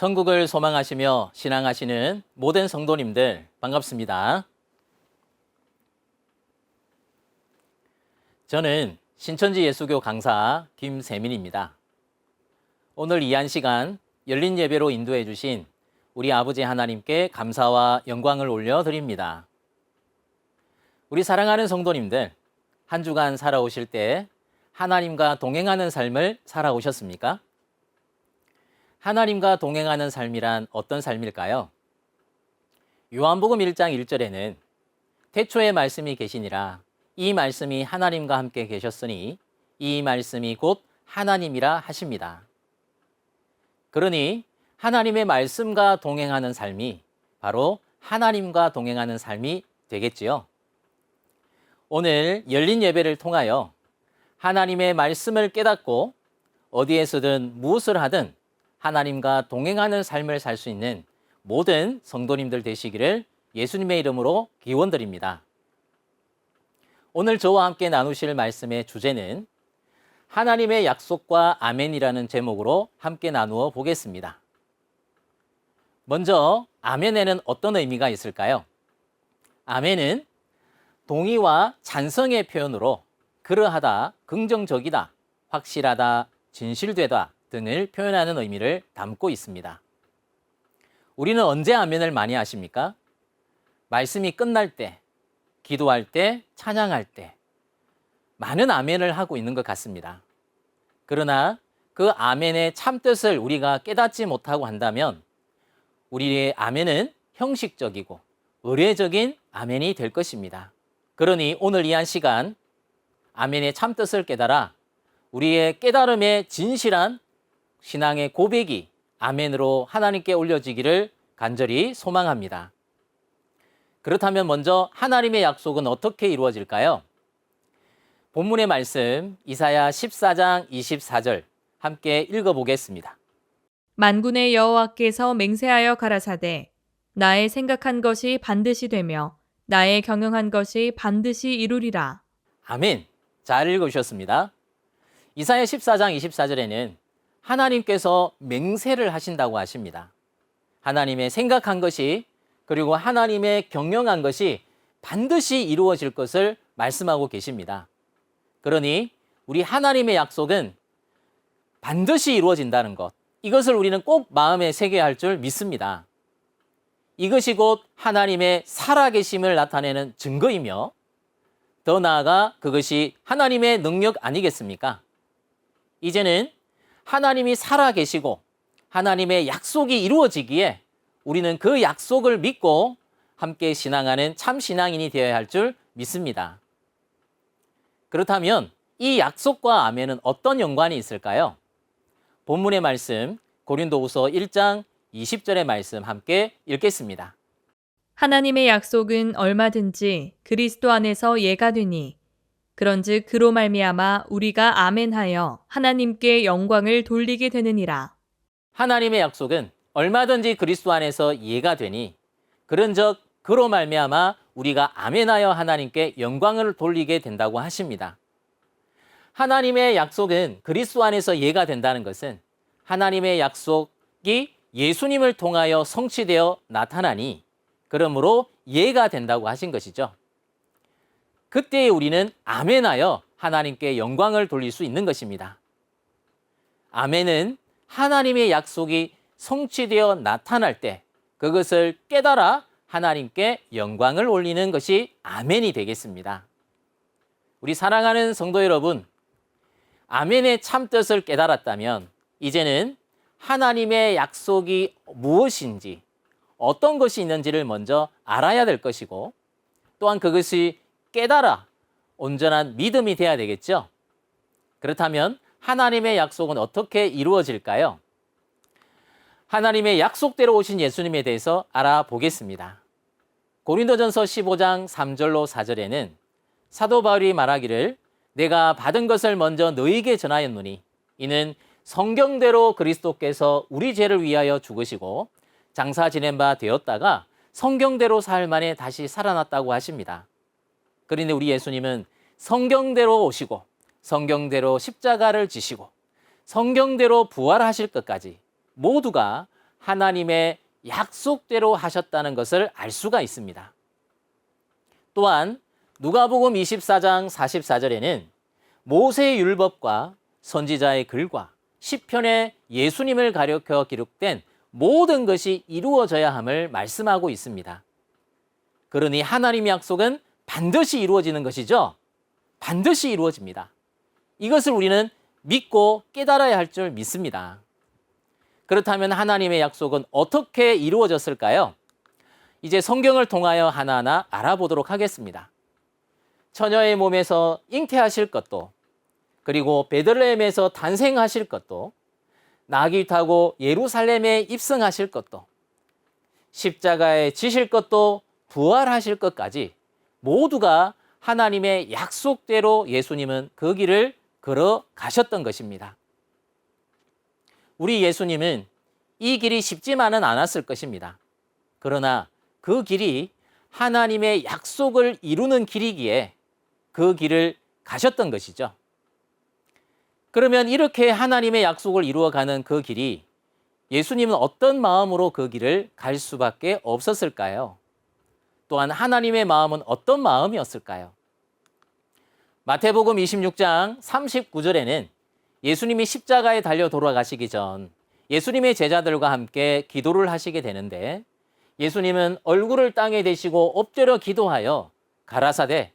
천국을 소망하시며 신앙하시는 모든 성도님들 반갑습니다. 저는 신천지 예수교 강사 김세민입니다. 오늘 이 한 시간 열린 예배로 인도해 주신 우리 아버지 하나님께 감사와 영광을 올려 드립니다. 우리 사랑하는 성도님들, 한 주간 살아오실 때 하나님과 동행하는 삶을 살아오셨습니까? 하나님과 동행하는 삶이란 어떤 삶일까요? 요한복음 1장 1절에는 태초에 말씀이 계시니라 이 말씀이 하나님과 함께 계셨으니 이 말씀이 곧 하나님이라 하십니다. 그러니 하나님의 말씀과 동행하는 삶이 바로 하나님과 동행하는 삶이 되겠지요. 오늘 열린 예배를 통하여 하나님의 말씀을 깨닫고 어디에서든 무엇을 하든 하나님과 동행하는 삶을 살 수 있는 모든 성도님들 되시기를 예수님의 이름으로 기원드립니다. 오늘 저와 함께 나누실 말씀의 주제는 하나님의 약속과 아멘이라는 제목으로 함께 나누어 보겠습니다. 먼저 아멘에는 어떤 의미가 있을까요? 아멘은 동의와 찬성의 표현으로 그러하다, 긍정적이다, 확실하다, 진실되다 등을 표현하는 의미를 담고 있습니다. 우리는 언제 아멘을 많이 하십니까? 말씀이 끝날 때, 기도할 때, 찬양할 때, 많은 아멘을 하고 있는 것 같습니다. 그러나 그 아멘의 참뜻을 우리가 깨닫지 못하고 한다면 우리의 아멘은 형식적이고 의례적인 아멘이 될 것입니다. 그러니 오늘 이 한 시간 아멘의 참뜻을 깨달아 우리의 깨달음의 진실한 신앙의 고백이 아멘으로 하나님께 올려지기를 간절히 소망합니다. 그렇다면 먼저 하나님의 약속은 어떻게 이루어질까요? 본문의 말씀 이사야 14장 24절 함께 읽어보겠습니다. 만군의 여호와께서 맹세하여 가라사대 나의 생각한 것이 반드시 되며 나의 경영한 것이 반드시 이루리라. 아멘. 잘 읽으셨습니다. 이사야 14장 24절에는 하나님께서 맹세를 하신다고 하십니다. 하나님의 생각한 것이 그리고 하나님의 경영한 것이 반드시 이루어질 것을 말씀하고 계십니다. 그러니 우리 하나님의 약속은 반드시 이루어진다는 것. 이것을 우리는 꼭 마음에 새겨야 할 줄 믿습니다. 이것이 곧 하나님의 살아계심을 나타내는 증거이며 더 나아가 그것이 하나님의 능력 아니겠습니까? 이제는 하나님이 살아계시고 하나님의 약속이 이루어지기에 우리는 그 약속을 믿고 함께 신앙하는 참 신앙인이 되어야 할 줄 믿습니다. 그렇다면 이 약속과 아멘은 어떤 연관이 있을까요? 본문의 말씀 고린도후서 1장 20절의 말씀 함께 읽겠습니다. 하나님의 약속은 얼마든지 그리스도 안에서 예가 되니 그런즉 그로 말미암아 우리가 아멘하여 하나님께 영광을 돌리게 되느니라. 하나님의 약속은 얼마든지 그리스도 안에서 이해가 되니 그런즉 그로 말미암아 우리가 아멘하여 하나님께 영광을 돌리게 된다고 하십니다. 하나님의 약속은 그리스도 안에서 이해가 된다는 것은 하나님의 약속이 예수님을 통하여 성취되어 나타나니 그러므로 이해가 된다고 하신 것이죠. 그때 우리는 아멘하여 하나님께 영광을 돌릴 수 있는 것입니다. 아멘은 하나님의 약속이 성취되어 나타날 때 그것을 깨달아 하나님께 영광을 올리는 것이 아멘이 되겠습니다. 우리 사랑하는 성도 여러분, 아멘의 참뜻을 깨달았다면 이제는 하나님의 약속이 무엇인지 어떤 것이 있는지를 먼저 알아야 될 것이고 또한 그것이 깨달아 온전한 믿음이 돼야 되겠죠. 그렇다면 하나님의 약속은 어떻게 이루어질까요? 하나님의 약속대로 오신 예수님에 대해서 알아보겠습니다. 고린도전서 15장 3절로 4절에는 사도 바울이 말하기를 내가 받은 것을 먼저 너희에게 전하였노니 이는 성경대로 그리스도께서 우리 죄를 위하여 죽으시고 장사 지낸 바 되었다가 성경대로 사흘 만에 다시 살아났다고 하십니다. 그런데 우리 예수님은 성경대로 오시고 성경대로 십자가를 지시고 성경대로 부활하실 것까지 모두가 하나님의 약속대로 하셨다는 것을 알 수가 있습니다. 또한 누가복음 24장 44절에는 모세의 율법과 선지자의 글과 시편에 예수님을 가리켜 기록된 모든 것이 이루어져야 함을 말씀하고 있습니다. 그러니 하나님의 약속은 반드시 이루어지는 것이죠. 반드시 이루어집니다. 이것을 우리는 믿고 깨달아야 할 줄 믿습니다. 그렇다면 하나님의 약속은 어떻게 이루어졌을까요? 이제 성경을 통하여 하나하나 알아보도록 하겠습니다. 처녀의 몸에서 잉태하실 것도 그리고 베들레헴에서 탄생하실 것도 나귀 타고 예루살렘에 입성하실 것도 십자가에 지실 것도 부활하실 것까지 모두가 하나님의 약속대로 예수님은 그 길을 걸어 가셨던 것입니다. 우리 예수님은 이 길이 쉽지만은 않았을 것입니다. 그러나 그 길이 하나님의 약속을 이루는 길이기에 그 길을 가셨던 것이죠. 그러면 이렇게 하나님의 약속을 이루어가는 그 길이 예수님은 어떤 마음으로 그 길을 갈 수밖에 없었을까요? 또한 하나님의 마음은 어떤 마음이었을까요? 마태복음 26장 39절에는 예수님이 십자가에 달려 돌아가시기 전 예수님의 제자들과 함께 기도를 하시게 되는데 예수님은 얼굴을 땅에 대시고 엎드려 기도하여 가라사대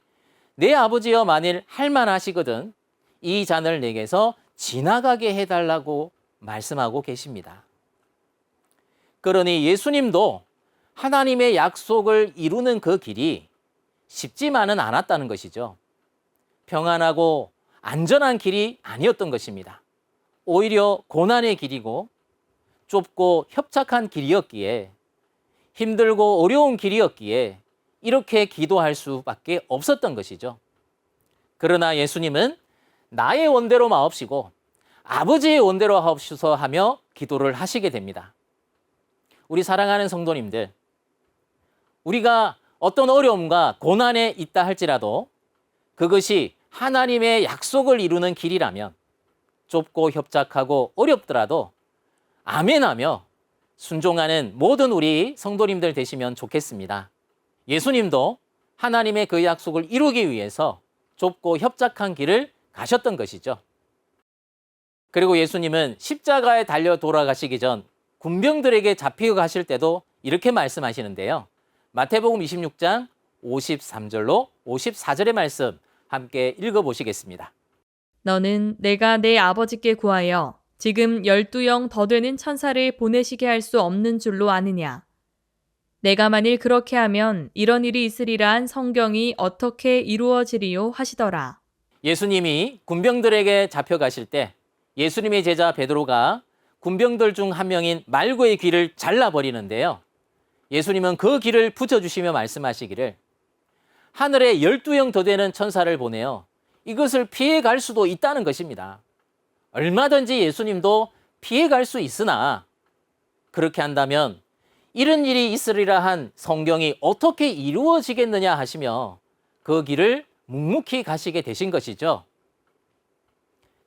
내 아버지여 만일 할만하시거든 이 잔을 내게서 지나가게 해달라고 말씀하고 계십니다. 그러니 예수님도 하나님의 약속을 이루는 그 길이 쉽지만은 않았다는 것이죠. 평안하고 안전한 길이 아니었던 것입니다. 오히려 고난의 길이고 좁고 협착한 길이었기에 힘들고 어려운 길이었기에 이렇게 기도할 수밖에 없었던 것이죠. 그러나 예수님은 나의 원대로 마옵시고 아버지의 원대로 하옵소서 하며 기도를 하시게 됩니다. 우리 사랑하는 성도님들, 우리가 어떤 어려움과 고난에 있다 할지라도 그것이 하나님의 약속을 이루는 길이라면 좁고 협착하고 어렵더라도 아멘하며 순종하는 모든 우리 성도님들 되시면 좋겠습니다. 예수님도 하나님의 그 약속을 이루기 위해서 좁고 협착한 길을 가셨던 것이죠. 그리고 예수님은 십자가에 달려 돌아가시기 전 군병들에게 잡히고 가실 때도 이렇게 말씀하시는데요. 마태복음 26장 53절로 54절의 말씀 함께 읽어보시겠습니다. 너는 내가 내 아버지께 구하여 지금 열두 영 더 되는 천사를 보내시게 할 수 없는 줄로 아느냐? 내가 만일 그렇게 하면 이런 일이 있으리라 한 성경이 어떻게 이루어지리요 하시더라. 예수님이 군병들에게 잡혀가실 때 예수님의 제자 베드로가 군병들 중 한 명인 말고의 귀를 잘라버리는데요. 예수님은 그 귀를 붙여주시며 말씀하시기를 하늘에 열두 영 더 되는 천사를 보내어 이것을 피해 갈 수도 있다는 것입니다. 얼마든지 예수님도 피해 갈 수 있으나 그렇게 한다면 이런 일이 있으리라 한 성경이 어떻게 이루어지겠느냐 하시며 그 길을 묵묵히 가시게 되신 것이죠.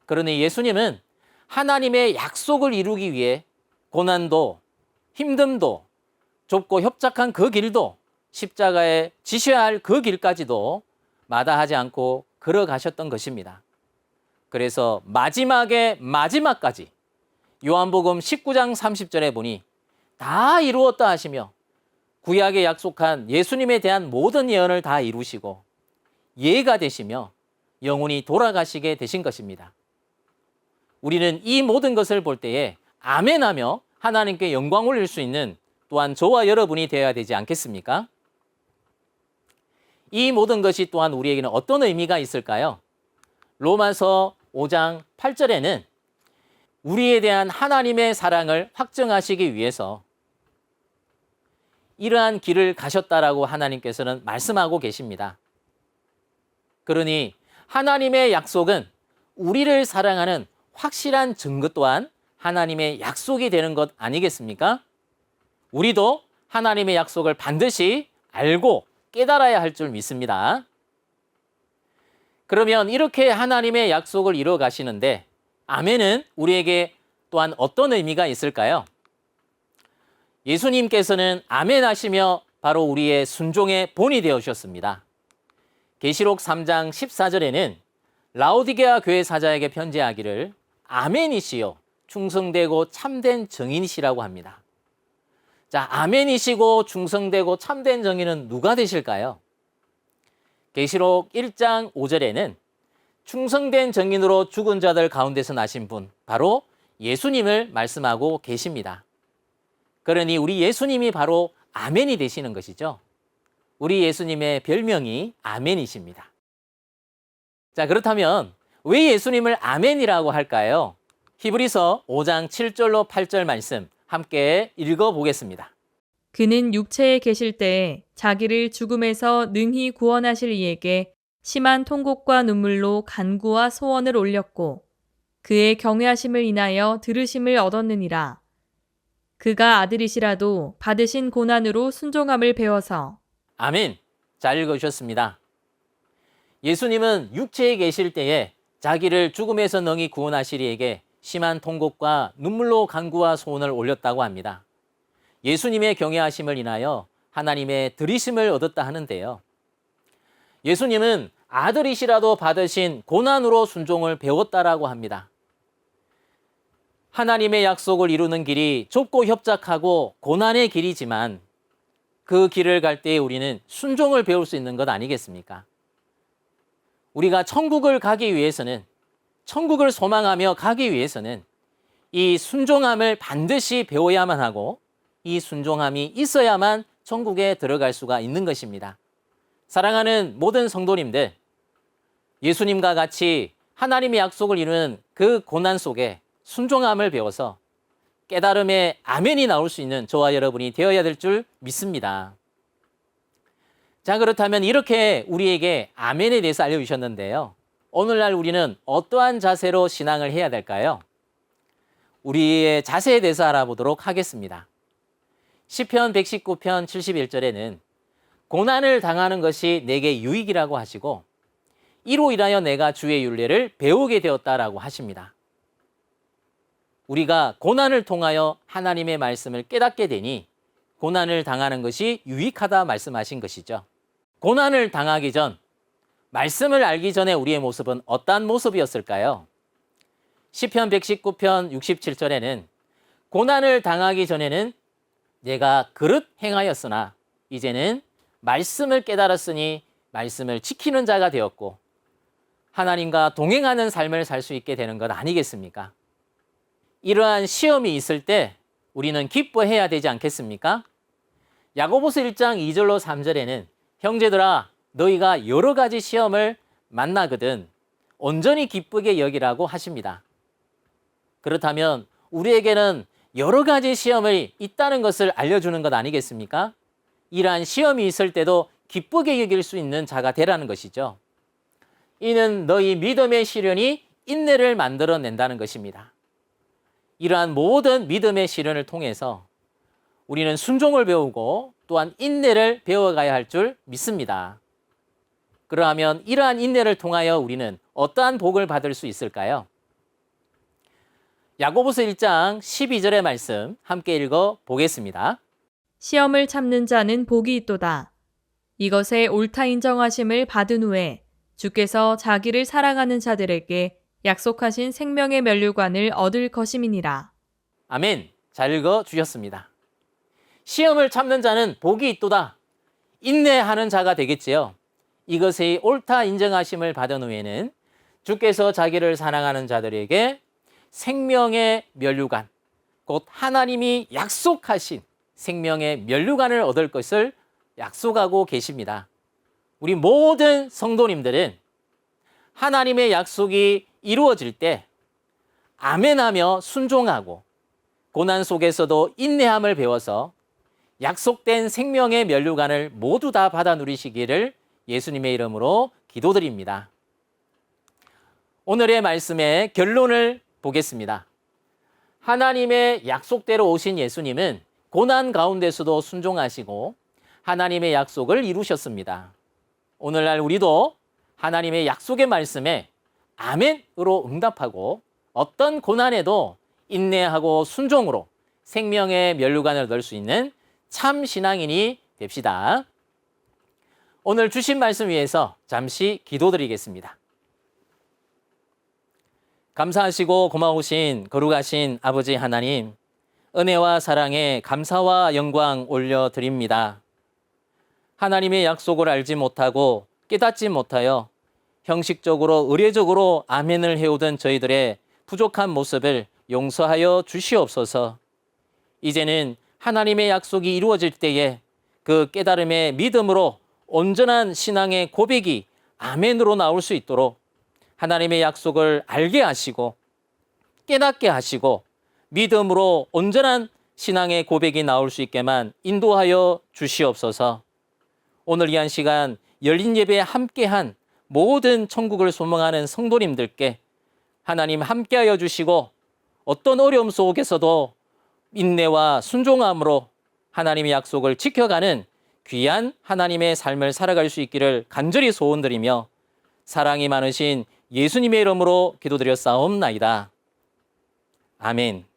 그러니 예수님은 하나님의 약속을 이루기 위해 고난도 힘듦도 좁고 협착한 그 길도 십자가에 지셔야 할 그 길까지도 마다하지 않고 걸어가셨던 것입니다. 그래서 마지막에 마지막까지 요한복음 19장 30절에 보니 다 이루었다 하시며 구약에 약속한 예수님에 대한 모든 예언을 다 이루시고 예가 되시며 영혼이 돌아가시게 되신 것입니다. 우리는 이 모든 것을 볼 때에 아멘하며 하나님께 영광 올릴 수 있는 또한 저와 여러분이 되어야 되지 않겠습니까? 이 모든 것이 또한 우리에게는 어떤 의미가 있을까요? 로마서 5장 8절에는 우리에 대한 하나님의 사랑을 확증하시기 위해서 이러한 길을 가셨다라고 하나님께서는 말씀하고 계십니다. 그러니 하나님의 약속은 우리를 사랑하는 확실한 증거 또한 하나님의 약속이 되는 것 아니겠습니까? 우리도 하나님의 약속을 반드시 알고 깨달아야 할 줄 믿습니다. 그러면 이렇게 하나님의 약속을 이루어 가시는데 아멘은 우리에게 또한 어떤 의미가 있을까요? 예수님께서는 아멘 하시며 바로 우리의 순종의 본이 되어 주셨습니다. 계시록 3장 14절에는 라오디게아 교회 사자에게 편지하기를 아멘이시요 충성되고 참된 정인이시라고 합니다. 자, 아멘이시고 충성되고 참된 정인은 누가 되실까요? 계시록 1장 5절에는 충성된 정인으로 죽은 자들 가운데서 나신 분 바로 예수님을 말씀하고 계십니다. 그러니 우리 예수님이 바로 아멘이 되시는 것이죠. 우리 예수님의 별명이 아멘이십니다. 자, 그렇다면 왜 예수님을 아멘이라고 할까요? 히브리서 5장 7절로 8절 말씀 함께 읽어 보겠습니다. 그는 육체에 계실 때에 자기를 죽음에서 능히 구원하실 이에게 심한 통곡과 눈물로 간구와 소원을 올렸고 그의 경외하심을 인하여 들으심을 얻었느니라. 그가 아들이시라도 받으신 고난으로 순종함을 배워서 아멘. 잘 읽어주셨습니다. 예수님은 육체에 계실 때에 자기를 죽음에서 능히 구원하시리에게 심한 통곡과 눈물로 간구와 소원을 올렸다고 합니다. 예수님의 경외하심을 인하여 하나님의 들이심을 얻었다 하는데요. 예수님은 아들이시라도 받으신 고난으로 순종을 배웠다라고 합니다. 하나님의 약속을 이루는 길이 좁고 협착하고 고난의 길이지만 그 길을 갈 때에 우리는 순종을 배울 수 있는 것 아니겠습니까? 우리가 천국을 가기 위해서는 천국을 소망하며 가기 위해서는 이 순종함을 반드시 배워야만 하고 이 순종함이 있어야만 천국에 들어갈 수가 있는 것입니다. 사랑하는 모든 성도님들, 예수님과 같이 하나님의 약속을 이루는 그 고난 속에 순종함을 배워서 깨달음의 아멘이 나올 수 있는 저와 여러분이 되어야 될 줄 믿습니다. 자, 그렇다면 이렇게 우리에게 아멘에 대해서 알려주셨는데요. 오늘날 우리는 어떠한 자세로 신앙을 해야 될까요? 우리의 자세에 대해서 알아보도록 하겠습니다. 시편 119편 71절에는 고난을 당하는 것이 내게 유익이라고 하시고 이로 인하여 내가 주의 윤례를 배우게 되었다라고 하십니다. 우리가 고난을 통하여 하나님의 말씀을 깨닫게 되니 고난을 당하는 것이 유익하다 말씀하신 것이죠. 고난을 당하기 전 말씀을 알기 전에 우리의 모습은 어떠한 모습이었을까요? 시편 119편 67절에는 고난을 당하기 전에는 내가 그릇 행하였으나 이제는 말씀을 깨달았으니 말씀을 지키는 자가 되었고 하나님과 동행하는 삶을 살 수 있게 되는 것 아니겠습니까? 이러한 시험이 있을 때 우리는 기뻐해야 되지 않겠습니까? 야고보서 1장 2절로 3절에는 형제들아 너희가 여러 가지 시험을 만나거든 온전히 기쁘게 여기라고 하십니다. 그렇다면 우리에게는 여러 가지 시험이 있다는 것을 알려주는 것 아니겠습니까? 이러한 시험이 있을 때도 기쁘게 여길 수 있는 자가 되라는 것이죠. 이는 너희 믿음의 시련이 인내를 만들어낸다는 것입니다. 이러한 모든 믿음의 시련을 통해서 우리는 순종을 배우고 또한 인내를 배워가야 할 줄 믿습니다. 그러하면 이러한 인내를 통하여 우리는 어떠한 복을 받을 수 있을까요? 야고보서 1장 12절의 말씀 함께 읽어 보겠습니다. 시험을 참는 자는 복이 있도다. 이것에 옳다 인정하심을 받은 후에 주께서 자기를 사랑하는 자들에게 약속하신 생명의 면류관을 얻을 것임이니라. 아멘. 잘 읽어 주셨습니다. 시험을 참는 자는 복이 있도다. 인내하는 자가 되겠지요. 이것의 옳다 인정하심을 받은 후에는 주께서 자기를 사랑하는 자들에게 생명의 면류관, 곧 하나님이 약속하신 생명의 면류관을 얻을 것을 약속하고 계십니다. 우리 모든 성도님들은 하나님의 약속이 이루어질 때 아멘하며 순종하고 고난 속에서도 인내함을 배워서 약속된 생명의 면류관을 모두 다 받아 누리시기를 예수님의 이름으로 기도드립니다. 오늘의 말씀의 결론을 보겠습니다. 하나님의 약속대로 오신 예수님은 고난 가운데서도 순종하시고 하나님의 약속을 이루셨습니다. 오늘날 우리도 하나님의 약속의 말씀에 아멘으로 응답하고 어떤 고난에도 인내하고 순종으로 생명의 면류관을 넣을 수 있는 참 신앙인이 됩시다. 오늘 주신 말씀 위해서 잠시 기도드리겠습니다. 감사하시고 고마우신 거룩하신 아버지 하나님, 은혜와 사랑에 감사와 영광 올려드립니다. 하나님의 약속을 알지 못하고 깨닫지 못하여 형식적으로 의례적으로 아멘을 해오던 저희들의 부족한 모습을 용서하여 주시옵소서. 이제는 하나님의 약속이 이루어질 때에 그 깨달음의 믿음으로 온전한 신앙의 고백이 아멘으로 나올 수 있도록 하나님의 약속을 알게 하시고 깨닫게 하시고 믿음으로 온전한 신앙의 고백이 나올 수 있게만 인도하여 주시옵소서. 오늘 이 한 시간 열린 예배에 함께한 모든 천국을 소망하는 성도님들께 하나님 함께하여 주시고 어떤 어려움 속에서도 인내와 순종함으로 하나님의 약속을 지켜가는 귀한 하나님의 삶을 살아갈 수 있기를 간절히 소원드리며 사랑이 많으신 예수님의 이름으로 기도드렸사옵나이다. 아멘.